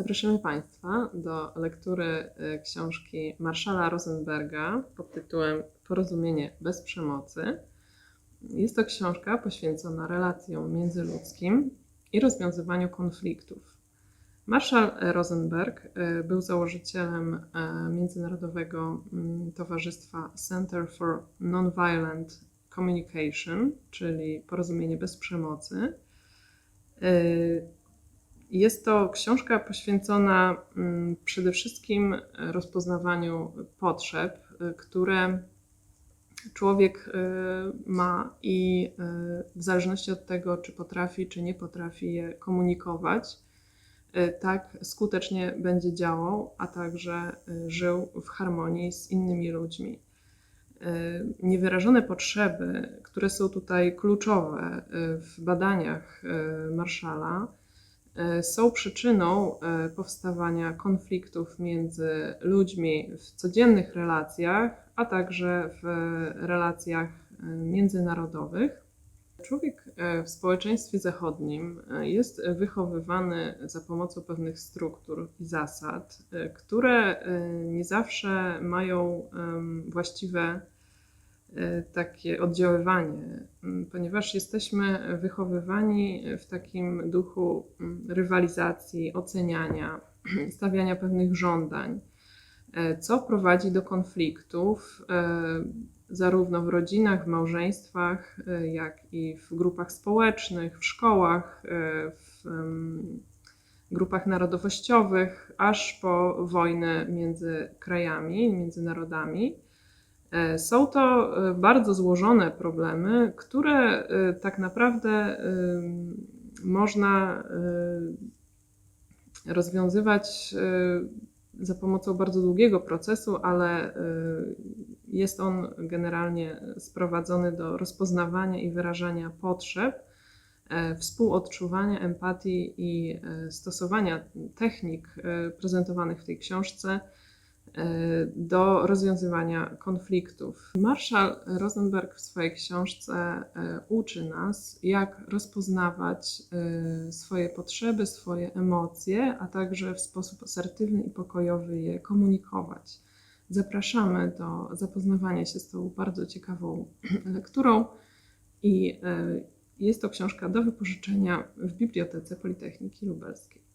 Zapraszamy Państwa do lektury y, książki Marszala Rosenberga pod tytułem Porozumienie bez przemocy. Jest to książka poświęcona relacjom międzyludzkim i rozwiązywaniu konfliktów. Marszał Rosenberg y, był założycielem y, Międzynarodowego mm, Towarzystwa Center for Nonviolent Communication, czyli Porozumienie bez przemocy. Jest to książka poświęcona mm, przede wszystkim rozpoznawaniu potrzeb, y, które człowiek y, ma i y, w zależności od tego, czy potrafi, czy nie potrafi je komunikować, tak skutecznie będzie działał, a także żył w harmonii z innymi ludźmi. Niewyrażone potrzeby, które są tutaj kluczowe w badaniach Marszala, są przyczyną y, powstawania konfliktów między ludźmi w codziennych relacjach, a także w relacjach y, międzynarodowych. Człowiek w społeczeństwie zachodnim jest wychowywany za pomocą pewnych struktur i zasad, które nie zawsze mają właściwe takie oddziaływanie, mm, ponieważ jesteśmy wychowywani w takim duchu mm, rywalizacji, oceniania, stawiania pewnych żądań, e, co prowadzi do konfliktów e, zarówno w rodzinach, w małżeństwach, e, jak i w grupach społecznych, w szkołach, w em, grupach narodowościowych, aż po wojny między krajami, między narodami. E, Są to e, bardzo złożone problemy, które e, tak naprawdę można rozwiązywać za pomocą bardzo długiego procesu, ale jest on generalnie sprowadzony do rozpoznawania i wyrażania potrzeb, współodczuwania, empatii i stosowania technik prezentowanych w tej książce do rozwiązywania konfliktów. Marshall Rosenberg w swojej książce e, uczy nas, jak rozpoznawać e, swoje potrzeby, swoje emocje, a także w sposób asertywny i pokojowy je komunikować. Zapraszamy do zapoznawania się z tą bardzo ciekawą lekturą i e, jest to książka do wypożyczenia w Bibliotece Politechniki Lubelskiej.